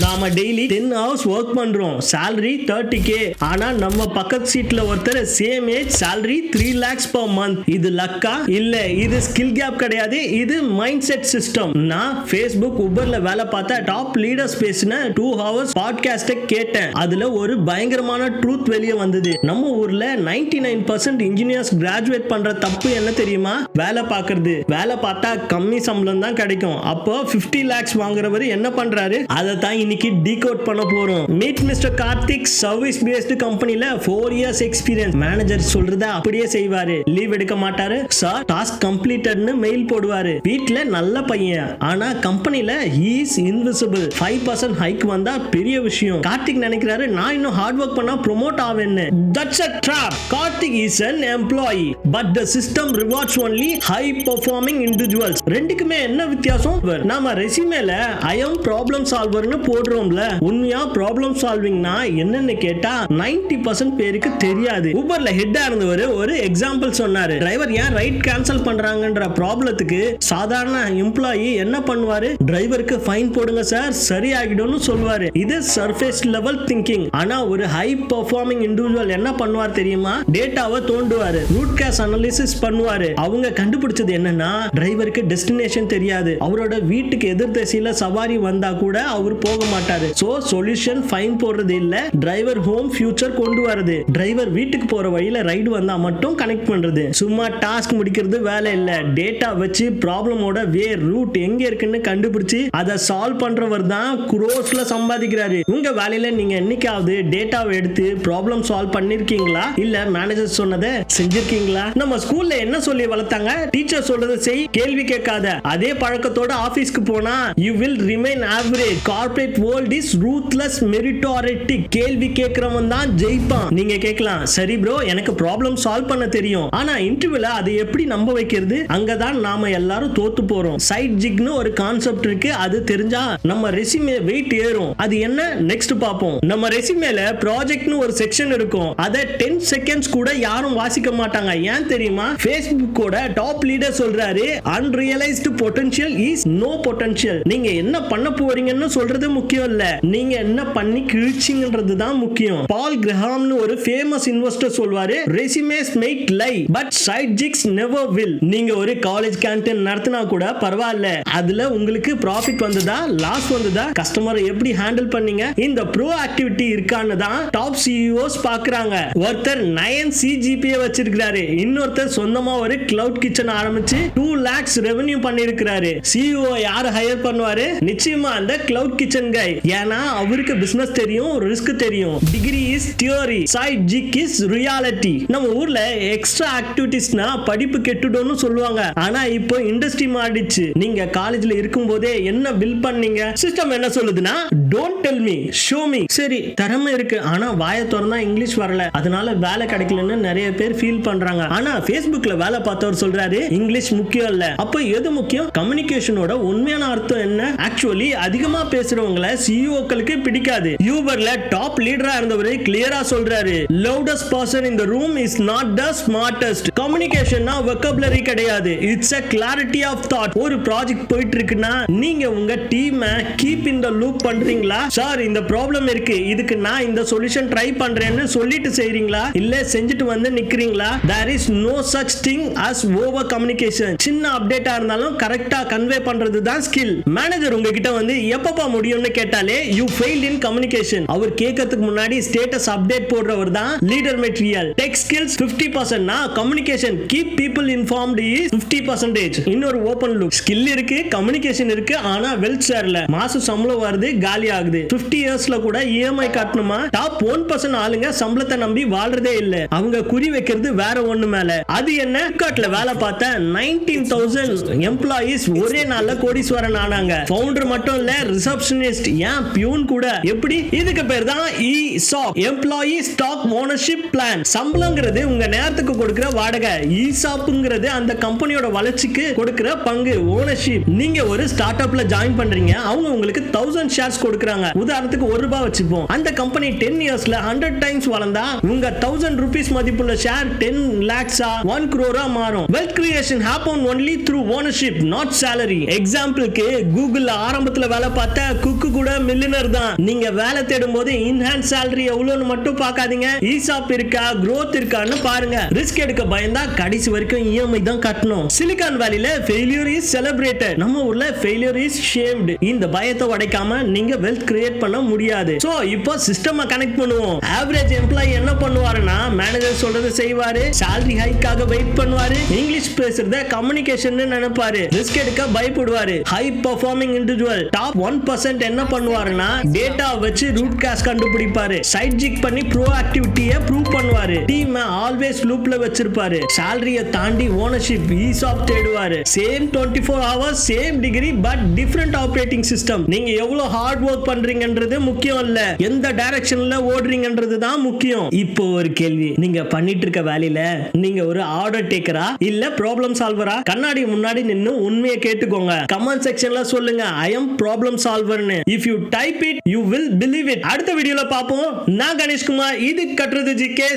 நாம daily ten hours work பண்றோம். Salary thirty K ஆனா நம்ம பக்கத்து சீட்ல ஒருத்தர் same age salary three lakhs per month இது லக்கா இல்ல. இது ஸ்கில் கேப் கிடையாது. இது மைண்ட் செட் சிஸ்டம் நான் ஃபேஸ்புக் உபர்ல வேலை பார்த்த டாப் லீடர்ஸ் பேசின டூ ஹவர்ஸ் பாட்காஸ்ட கேட்டேன். அதுல ஒரு பயங்கரமான ட்ரூத் வெளியே வந்தது. நம்ம ஊர்ல 99% நைன் பர்சன்ட் இன்ஜினியர்ஸ் கிராஜுவேட் பண்ற தப்பு என்ன தெரியுமா? வேலை பார்க்கறது. வேலை பார்த்தா கம்மி சம்பளம் தான் கிடைக்கும். அப்போ 50 லேக்ஸ் வாங்குறவர் என்ன பண்றாரு? அதை தான் இன்னைக்கு டீகோட் பண்ண போறோம். Meet Mister Karthik service based கம்பெனில ஃபோர் இயர்ஸ் எக்ஸ்பீரியன்ஸ் மேனேஜர் சொல்றத அப்படியே செய்வாரு. லீவ் எடுக்க மாட்டாரு. சார் டாஸ்க் கம்ப்ளீட்டட்னு மெயில் போடுவாரு. வீட்ல நல்ல பையன். ஆனா கம்பெனில he's invisible five percent hike வந்தா பெரிய விஷயம். கார்த்திக் நினைக்கிறாரு நான் இன்னும் ஹார்ட் ஒர்க் பண்ணா promote ஆவேன்னு. That's a trap Karthik is an employee but the system rewards only high performing individuals ரெண்டுக்குமே என்ன வித்தியாசம்? நாம ரெசிமேல ஐ எம் ப்ராப்ளம் சால்வர்னு போடுறோம்ல உண்மையா ப்ராப்ளம் சால்விங்னா என்னன்னு கேட்டா 90% பர்சன்ட் பேருக்கு தெரியாது. ஊபர்ல ஹெட்டா இருந்தவர் ஒரு எக்ஸாம்பிள் சொன்னாரு. டிரைவர் ஏன் ரைட் கேன்சல் பண்றாங்கன்ற ப்ராப்ளத்துக்கு சாதாரண எம்ப்ளாயி என்ன பண்ணுவாரு? டிரைவருக்கு ஃபைன் போடுங்க சார் சரியாகிடும்னு சொல்லுவாரு. இது சர்ஃபேஸ் லெவல் திங்கிங் ஆனா ஒரு ஹை பெர்ஃபார்மிங் இண்டிவிஜுவல் என்ன பண்ணுவார் தெரியுமா? டேட்டாவை தோண்டுவாரு. ரூட் கேஸ் அனாலிசிஸ் பண்ணுவாரு. அவங்க கண்டுபிடிச்சது என்னன்னா டிரைவருக்கு டெஸ்டினேஷன் தெரியாது. அவரோட வீட்டுக்கு எதிர் திசையில சவாரி வந்தா கூட அவர் போக மாட்டாரு. சோ சொல்யூஷன் ஃபைன் போடுறது இல்ல. டிரைவர் ஹோம் ஃபியூச்சர் கொண்டு வரது. டிரைவர் வீட்டுக்கு போற வழியில ரைடு வந்தா மட்டும் கனெக்ட் பண்றது. சும்மா டாஸ்க் முடிக்கிறது வேலை இல்ல. டேட்டா வச்சு ப்ராப்ளமோட வே ரூட் எங்க இருக்குன்னு கண்டுபிடிச்சு அதை சால்வ் பண்றவர் தான் குரோஸ்ல சம்பாதிக்கிறாரு. உங்க வேலையில நீங்க என்னைக்காவது டேட்டாவை எடுத்து ப்ராப்ளம் சால்வ் பண்ணிருக்கீங்களா? இல்ல மேனேஜர் சொன்னதை செஞ்சிருக்கீங்களா? நம்ம ஸ்கூல்ல என்ன சொல்லி வளர்த்தாங்க? டீச்சர் சொல்றது செய் கேள்வி கேட்காத. அதே பழக்கத்தோட ஆபீஸ்க்கு போனா you will remain average corporate world is ruthless meritocratic கேள்வி கேட்கிறவன் தான் ஜெயிப்பான். நீங்க கேட்கலாம் சரி ப்ரோ எனக்கு ப்ராப்ளம் சால்வ் பண்ண தெரியும். ஆனா இன்டர்வியூல அதை எப்படி நம்ப வைக்கிறது? அங்கதான் நாம எல்லாரும் தோத்து போறோம். சைட் ஜிக்னு ஒரு கான்செப்ட் இருக்கு. அது தெரிஞ்சா நம்ம ரெசிமே வெயிட் ஏறும். அது என்ன? நெக்ஸ்ட் பார்ப்போம். நம்ம ரெசிமேல ப்ராஜெக்ட்னு ஒரு செக்ஷன் இருக்கும். அதை டென் செகண்ட்ஸ் கூட யாரும் வாசிக்க மாட்டாங்க. ஏன் தெரியுமா? ஃபேஸ்புக்கோட டாப் லீடர் சொல்றாரு unrealised potential is no potential நீங்க என்ன பண்ண போறீங்கன்னு சொல்றது முக்கியம் இல்ல. நீங்க என்ன பண்ணி கிழிச்சிங்கன்றது தான் முக்கியம். பால் கிரஹாம்னு ஒரு ஃபேமஸ் இன்வெஸ்டர் சொல்வாரு resumes make lie but side gigs never will நீங்க ஒரு காலேஜ் கேன்டீன் நடத்தினா கூட பரவாயில்ல. அதுல உங்களுக்கு ப்ராஃபிட் வந்ததா லாஸ் வந்ததா கஸ்டமரை எப்படி ஹேண்டில் பண்ணீங்க? இந்த ப்ரோ ஆக்டிவிட்டி இருக்கான்னு தான் டாப் சிஇஓஸ் பாக்குறாங்க. ஒருத்தர் நயன் சிஜிபிஏ வச்சிருக்கிறாரு. இன்னொருத்தர் சொந்தமா ஒரு கிளவுட் கிச்சன் ஆரம்பிச்சு டூ லேக்ஸ் ரெவன்யூ பண்ணிருக்கிறாரு. சிஇஓ யார் ஹையர் பண்ணுவாரு? நிச்சயமா அந்த கிளவுட் கிச்சன் கை ஏன்னா அவருக்கு பிசினஸ் தெரியும் ரிஸ்க் தெரியும். Degree is theory side gig is reality நம்ம ஊர்ல எக்ஸ்ட்ரா ஆக்டிவிட்டிஸ்னா படிப்பு கெட்டுடும்னு சொல்லுவாங்க. ஆனா இப்போ இண்டஸ்ட்ரி மாறிடுச்சு. நீங்க காலேஜ்ல இருக்கும் போதே என்ன பில் பண்ணீங்க? சிஸ்டம் என்ன சொல்லுதுன்னா don't tell me show me சரி திறமை இருக்கு. ஆனா வாய திறந்தா இங்கிலீஷ் வரல. அதனால வேலை கிடைக்கலன்னு நிறைய பேர் ஃபீல் பண்றாங்க. ஆனா பேஸ்புக்ல வேலை பார்த்தவர் சொல்றாரு இங்கிலீஷ் முக்கியம் இல்ல. அப்ப எது முக்கியம்? கம்யூனிகேஷனோட உண்மையான அர்த்தம் என்ன? ஆக்சுவலி அதிகமா பேசுறவங்க பேசுறவங்கள சிஇஓக்களுக்கு பிடிக்காது. யூபர்ல டாப் லீடரா இருந்தவர் கிளியரா சொல்றாரு. Loudest person in the room is not the smartest கம்யூனிகேஷன்னா vocabulary கிடையாது. It's a clarity of thought ஒரு ப்ராஜெக்ட் போயிட்டு இருக்குன்னா நீங்க உங்க டீமை கீப் இன் த லூப் பண்றீங்களா? சார் இந்த ப்ராப்ளம் இருக்கு. இதுக்கு நான் இந்த சொல்யூஷன் ட்ரை பண்றேன்னு சொல்லிட்டு செய்றீங்களா? இல்ல செஞ்சுட்டு வந்து நிக்கிறீங்களா? There is no such thing as over communication சின்ன அப்டேட்டா இருந்தாலும் கரெக்டா கன்வே பண்றது தான் ஸ்கில் மேனேஜர் உங்ககிட்ட வந்து எப்பப்பா முடியும் முடியும்னு கேட்டாலே யூ ஃபெயில் இன் கம்யூனிகேஷன் அவர் கேட்கறதுக்கு முன்னாடி ஸ்டேட்டஸ் அப்டேட் போடுறவர் தான் leader material tech skills 50% பர்சன்ட்னா communication keep people informed is 50% percentage இன்னொரு ஓப்பன் லுக் ஸ்கில் இருக்கு கம்யூனிகேஷன் இருக்கு ஆனா வெல்த் ஷேர்ல மாசம் சம்பளம் வருது காலி ஆகுது. 50 இயர்ஸ்ல கூட இஎம்ஐ கட்டணுமா? டாப் ஒன் பர்சன்ட் ஆளுங்க சம்பளத்தை நம்பி வாழ்றதே இல்ல. அவங்க குறி வைக்கிறது வேற ஒண்ணு மேல. அது என்ன? பிளிப்கார்ட்ல வேலை பார்த்த நைன்டீன் தௌசண்ட் எம்ப்ளாயிஸ் ஒரே நாள்ல கோடீஸ்வரன் ஆனாங்க. பவுண்டர் மட்டும் இல்ல ரிசப்ஷனிஸ்ட் ஏன் பியூன் கூட எப்படி? இதுக்கு பேர் தான் ESOP employee stock ownership plan சம்பளங்கிறது உங்க நேரத்துக்கு கொடுக்கிற வாடகை. இ சாப்புங்கிறது அந்த கம்பெனியோட வளர்ச்சிக்கு கொடுக்கிற பங்கு ஓனர்ஷிப் நீங்க ஒரு ஸ்டார்ட் அப்ல ஜாயின் பண்றீங்க அவங்க உங்களுக்கு தௌசண்ட் ஷேர்ஸ் கொடுக்குறாங்க. உதாரணத்துக்கு ஒரு ரூபாய் வச்சுப்போம். அந்த கம்பெனி டென் இயர்ஸ்ல ஹண்ட்ரட் டைம்ஸ் வளர்ந்தா உங்க தௌசண்ட் ருபீஸ் மதிப்புள்ள ஷேர் டென் லேக்ஸா ஒன் குரோரா மாறும். Wealth creation happen only through ownership not salary எக்ஸாம்பிளுக்கு கூகுள் ஆரம்பத்துல வேலை பார்த்த குக் குக்கு கூட மில்லினர் தான். நீங்க வேலை தேடும் போது இன்ஹான்ஸ் சேலரி எவ்வளவுன்னு மட்டும் பார்க்காதீங்க. ஈசாப் இருக்கா க்ரோத் இருக்கான்னு பாருங்க. ரிஸ்க் எடுக்க பயந்தா கடைசி வரைக்கும் இஎம்ஐ தான் கட்டணும். சிலிகான் வேலியில ஃபெயிலியர் இஸ் செலிப்ரேட்டட் நம்ம ஊர்ல ஃபெயிலியர் இஸ் ஷேம்டு இந்த பயத்தை உடைக்காம நீங்க வெல்த் கிரியேட் பண்ண முடியாது. சோ இப்போ சிஸ்டம் கனெக்ட் பண்ணுவோம். ஆவரேஜ் எம்ப்ளாயி என்ன பண்ணுவாருன்னா மேனேஜர் சொல்றது செய்வாரு. சேலரி ஹைக்காக வெயிட் பண்ணுவாரு. இங்கிலீஷ் பேசுறத கம்யூனிகேஷன் நினைப்பாரு. ரிஸ்க் எடுக்க பயப்படுவாரு. High performing individual top one percent என்ன பண்ணுவாருன்னா டேட்டா வச்சு ரூட் கேஸ் கண்டுபிடிப்பாரு. சைட் ஜிக் பண்ணி ப்ரோ ஆக்டிவிட்டியை ப்ரூவ் பண்ணுவாரு டீம் ஆல்வேஸ் லூப்ல வச்சிருப்பாரு. சேலரிய தாண்டி ownership ESOP தேடுவாரு. Same twenty four hours same degree but different operating system நீங்க எவ்வளவு ஹார்ட் ஒர்க் பண்றீங்கன்றது முக்கியம் இல்ல. எந்த டைரக்ஷன்ல ஓடுறீங்கன்றது தான் முக்கியம். இப்போ ஒரு கேள்வி நீங்க பண்ணிட்டு இருக்க வேலையில நீங்க ஒரு ஆர்டர் டேக்கரா இல்ல ப்ராப்ளம் சால்வரா கண்ணாடி முன்னாடி நின்னு உண்மையை கேட்டுக்கோங்க. கமெண்ட் செக்ஷன்ல சொல்லுங்க. I am problem சால்வர்னு if you type it you will believe it அடுத்த வீடியோல பார்ப்போம். நான் கணேஷ்குமார் இது கட்டுறது ஜிகே